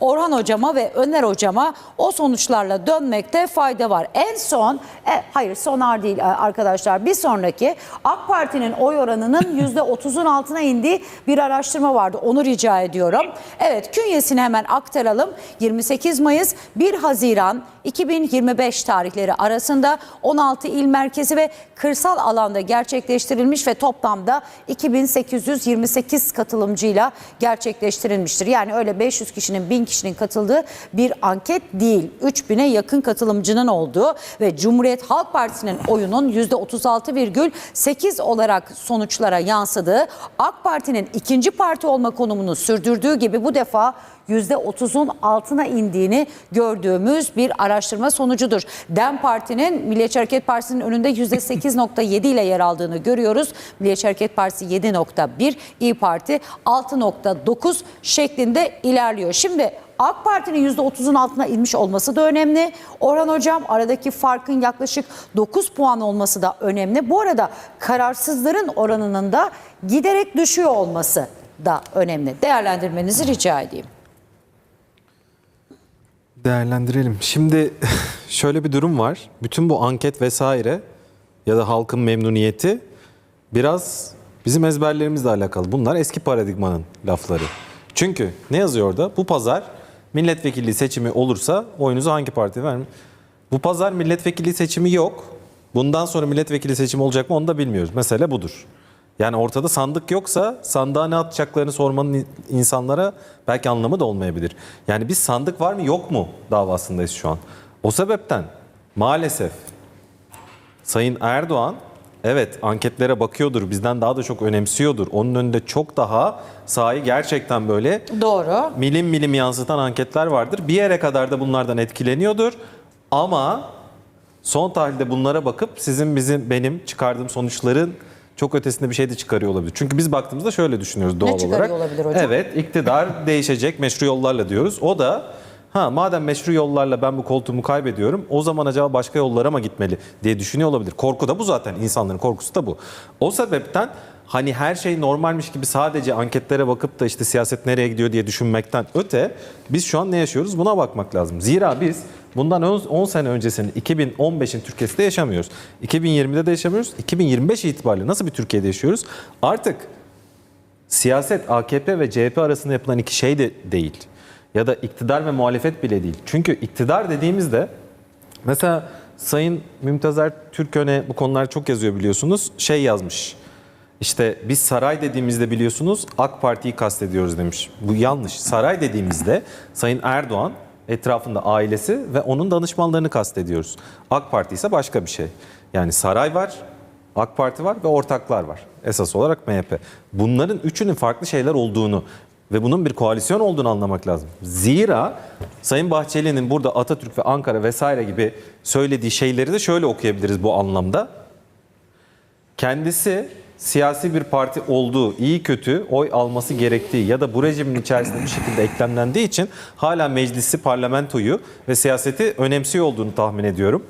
Orhan Hocama ve Öner Hocama o sonuçlarla dönmekte fayda var. En son, e, hayır sonar değil e, arkadaşlar bir sonraki AK Parti'nin oy oranının %30'un altına indiği bir araştırma vardı. Onu rica ediyorum. Evet künyesini hemen aktaralım. 28 Mayıs 1 Haziran 2025 tarihleri arasında 16 il merkezi ve kırsal alanda gerçekleştirilmiş ve toplamda 2828 katılımcıyla gerçekleştirilmiştir. Yani öyle 500 kişinin 1000 kişinin katıldığı bir anket değil. 3000'e yakın katılımcının olduğu ve Cumhuriyet Halk Partisi'nin oyunun %36,8 olarak sonuçlara yansıdığı AK Parti'nin ikinci parti olma konumunu sürdürdüğü gibi bu defa %30'un altına indiğini gördüğümüz bir araştırma sonucudur. DEM Parti'nin Milliyetçi Hareket Partisi'nin önünde %8.7 ile yer aldığını görüyoruz. Milliyetçi Hareket Partisi 7.1, İyi Parti 6.9 şeklinde ilerliyor. Şimdi AK Parti'nin %30'un altına inmiş olması da önemli. Orhan Hocam aradaki farkın yaklaşık 9 puan olması da önemli. Bu arada kararsızların oranının da giderek düşüyor olması da önemli. Değerlendirmenizi rica edeyim. Değerlendirelim. Şimdi şöyle bir durum var. Bütün bu anket vesaire ya da halkın memnuniyeti biraz bizim ezberlerimizle alakalı. Bunlar eski paradigmanın lafları. Çünkü ne yazıyor orada? Bu pazar milletvekilliği seçimi olursa oyunuzu hangi partiye vermeyin? Bu pazar milletvekilliği seçimi yok. Bundan sonra milletvekili seçimi olacak mı onu da bilmiyoruz. Mesele budur. Yani ortada sandık yoksa sandığa ne atacaklarını sormanın insanlara belki anlamı da olmayabilir. Yani biz sandık var mı yok mu davasındayız şu an. O sebepten maalesef Sayın Erdoğan evet anketlere bakıyordur, bizden daha da çok önemsiyordur. Onun önünde çok daha sahayı gerçekten böyle Doğru. milim milim yansıtan anketler vardır. Bir yere kadar da bunlardan etkileniyordur. Ama son tahlilde bunlara bakıp sizin bizim benim çıkardığım sonuçların çok ötesinde bir şey de çıkarıyor olabilir. Çünkü biz baktığımızda şöyle düşünüyoruz doğal çıkarıyor olarak. olabilir hocam? Evet, iktidar değişecek meşru yollarla diyoruz. O da ha madem meşru yollarla ben bu koltuğumu kaybediyorum o zaman acaba başka yollara mı gitmeli diye düşünüyor olabilir. Korku da bu zaten insanların korkusu da bu. O sebepten hani her şey normalmiş gibi sadece anketlere bakıp da işte siyaset nereye gidiyor diye düşünmekten öte biz şu an ne yaşıyoruz buna bakmak lazım. Zira biz bundan 10 sene öncesinin 2015'in Türkiye'sinde yaşamıyoruz. 2020'de de yaşamıyoruz. 2025 itibariyle nasıl bir Türkiye'de yaşıyoruz? Artık siyaset AKP ve CHP arasında yapılan iki şey de değil. Ya da iktidar ve muhalefet bile değil. Çünkü iktidar dediğimizde mesela Sayın Mümtazer Türköne bu konular çok yazıyor biliyorsunuz. Şey yazmış. İşte biz saray dediğimizde biliyorsunuz AK Parti'yi kastediyoruz demiş. Bu yanlış. Saray dediğimizde Sayın Erdoğan etrafında ailesi ve onun danışmanlarını kastediyoruz. AK Parti ise başka bir şey. Yani saray var, AK Parti var ve ortaklar var. Esas olarak MHP. Bunların üçünün farklı şeyler olduğunu ve bunun bir koalisyon olduğunu anlamak lazım. Zira Sayın Bahçeli'nin burada Atatürk ve Ankara vesaire gibi söylediği şeyleri de şöyle okuyabiliriz bu anlamda. Kendisi siyasi bir parti olduğu, iyi kötü oy alması gerektiği ya da bu rejimin içerisinde bir şekilde eklemlendiği için hala meclisi, parlamentoyu ve siyaseti önemsiyor olduğunu tahmin ediyorum.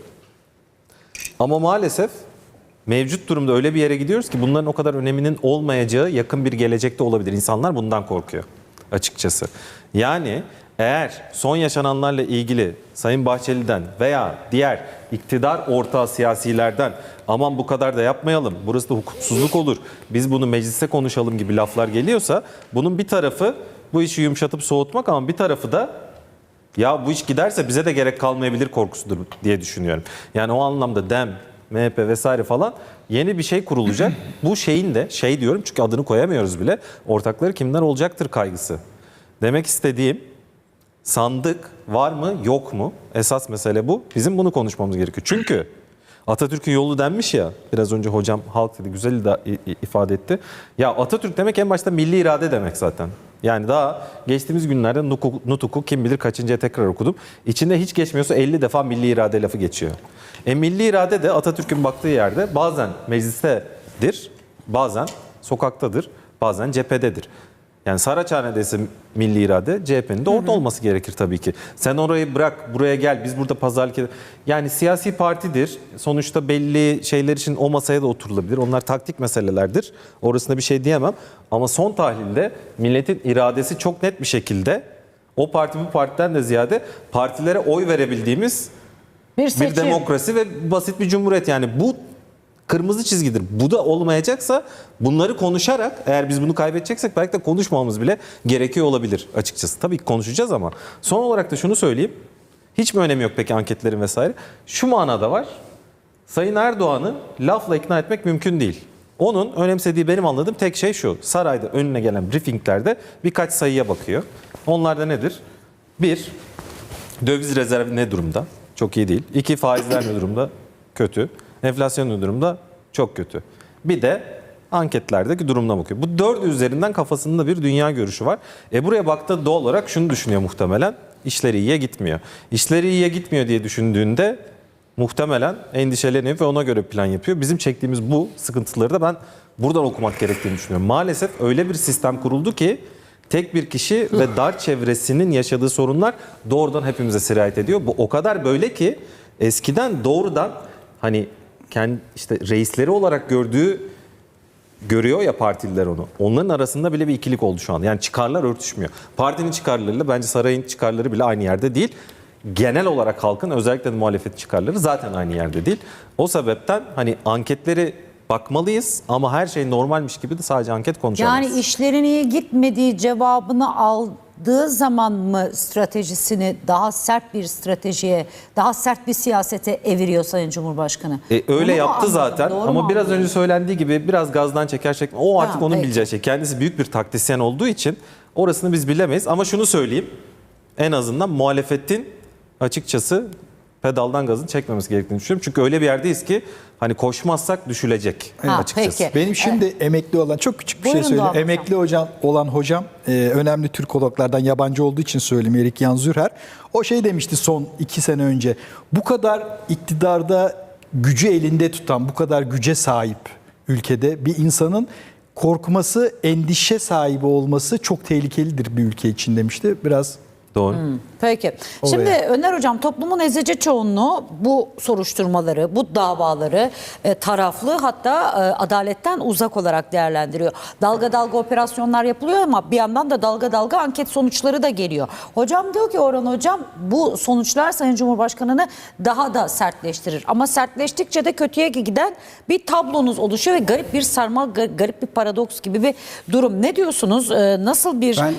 Ama maalesef mevcut durumda öyle bir yere gidiyoruz ki bunların o kadar öneminin olmayacağı yakın bir gelecekte olabilir. İnsanlar bundan korkuyor açıkçası. Yani eğer son yaşananlarla ilgili Sayın Bahçeli'den veya diğer iktidar ortağı siyasilerden aman bu kadar da yapmayalım, burası da hukuksuzluk olur, biz bunu mecliste konuşalım gibi laflar geliyorsa bunun bir tarafı bu işi yumuşatıp soğutmak ama bir tarafı da ya bu iş giderse bize de gerek kalmayabilir korkusudur diye düşünüyorum. Yani o anlamda DEM, MHP vesaire falan yeni bir şey kurulacak. bu şeyin de şey diyorum çünkü adını koyamıyoruz bile. Ortakları kimler olacaktır kaygısı. Demek istediğim sandık var mı yok mu? Esas mesele bu. Bizim bunu konuşmamız gerekiyor. Çünkü Atatürk'ün yolu denmiş ya biraz önce hocam halk dedi güzel ifade etti. Ya Atatürk demek en başta milli irade demek zaten. Yani daha geçtiğimiz günlerde Nutuk'u, Nutuk'u kim bilir kaçıncıya tekrar okudum. İçinde hiç geçmiyorsa 50 defa milli irade lafı geçiyor. E milli irade de Atatürk'ün baktığı yerde bazen meclistedir, bazen sokaktadır, bazen cephededir. Yani Saraçhane'deyse milli irade CHP'nin de orada olması gerekir tabii ki. Sen orayı bırak buraya gel biz burada pazarlık edelim. Yani siyasi partidir. Sonuçta belli şeyler için o masaya da oturulabilir. Onlar taktik meselelerdir. Orasında bir şey diyemem. Ama son tahlilde milletin iradesi çok net bir şekilde O parti bu partiden de ziyade partilere oy verebildiğimiz Bir bir demokrasi ve basit bir cumhuriyet. Yani bu kırmızı çizgidir. Bu da olmayacaksa bunları konuşarak eğer biz bunu kaybedeceksek belki de konuşmamamız bile gerekiyor olabilir açıkçası. Tabii ki konuşacağız ama son olarak da şunu söyleyeyim. Hiç mi önemi yok peki anketlerin vesaire? Şu manada var. Sayın Erdoğan'ı lafla ikna etmek mümkün değil. Onun önemsediği benim anladığım tek şey şu. Sarayda önüne gelen briefinglerde birkaç sayıya bakıyor. Onlar da nedir? Bir, Döviz rezervi ne durumda? Çok iyi değil. İki, faizler ne durumda? Kötü. Enflasyon durumda? Çok kötü. Bir de anketlerdeki durumuna bakıyor. Bu dört üzerinden kafasında bir dünya görüşü var. E buraya baktığı doğal olarak şunu düşünüyor muhtemelen. İşleri iyiye gitmiyor. İşleri iyiye gitmiyor diye düşündüğünde muhtemelen endişeleniyor ve ona göre plan yapıyor. Bizim çektiğimiz bu sıkıntıları da ben buradan okumak gerektiğini düşünüyorum. Maalesef öyle bir sistem kuruldu ki tek bir kişi ve dar çevresinin yaşadığı sorunlar doğrudan hepimize sirayet ediyor. Bu o kadar böyle ki eskiden doğrudan hani kendi işte reisleri olarak gördüğü görüyor ya partililer onu. Onların arasında bile bir ikilik oldu şu an. Yani çıkarlar örtüşmüyor. Partinin çıkarlarıyla bence sarayın çıkarları bile aynı yerde değil. Genel olarak halkın özellikle de muhalefet çıkarları zaten aynı yerde değil. O sebepten hani anketleri bakmalıyız ama her şey normalmiş gibi de sadece anket konuşamayız. Yani işlerin iyi gitmediği cevabını aldığı zaman mı stratejisini daha sert bir stratejiye, daha sert bir siyasete eviriyor Sayın Cumhurbaşkanı? E, öyle Bunu yaptı zaten doğru ama biraz anladım? önce söylendiği gibi biraz gazdan çeker şeklinde. O artık Ha, onun peki. bileceği şey. Kendisi büyük bir taktisyen olduğu için orasını biz bilemeyiz. Ama şunu söyleyeyim. En azından muhalefetin açıkçası pedaldan gazın çekmemesi gerektiğini düşünüyorum. Çünkü öyle bir yerdeyiz ki hani koşmazsak düşülecek Ha, açıkçası. peki. Benim şimdi emekli olan çok küçük bir Buyurun şey söyleyeyim. Emekli hocam olan hocam e, önemli Türkologlardan yabancı olduğu için söyleyeyim Erik Yan Zürher. O şey demişti son iki sene önce. Bu kadar iktidarda gücü elinde tutan, bu kadar güce sahip ülkede bir insanın korkması, endişe sahibi olması çok tehlikelidir bir ülke için demişti. Biraz Doğru. Peki. Şimdi Oraya. Öner Hocam toplumun ezici çoğunluğu bu soruşturmaları, bu davaları e, taraflı hatta e, adaletten uzak olarak değerlendiriyor. Dalga dalga operasyonlar yapılıyor ama bir yandan da dalga dalga anket sonuçları da geliyor. Hocam diyor ki Orhan Hocam bu sonuçlar Sayın Cumhurbaşkanı'nı daha da sertleştirir. Ama sertleştikçe de kötüye giden bir tablonuz oluşuyor ve garip bir sarmal, gar- garip bir paradoks gibi bir durum. Ne diyorsunuz? E, nasıl bir... Ben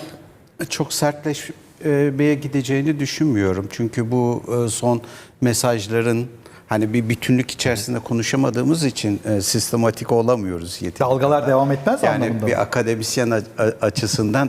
çok sertleşmeye gideceğini düşünmüyorum. Çünkü bu e, son mesajların hani bir bütünlük içerisinde konuşamadığımız için e, sistematik olamıyoruz yeterince. dalgalar devam etmez Yani anlamında. mı? bir akademisyen açısından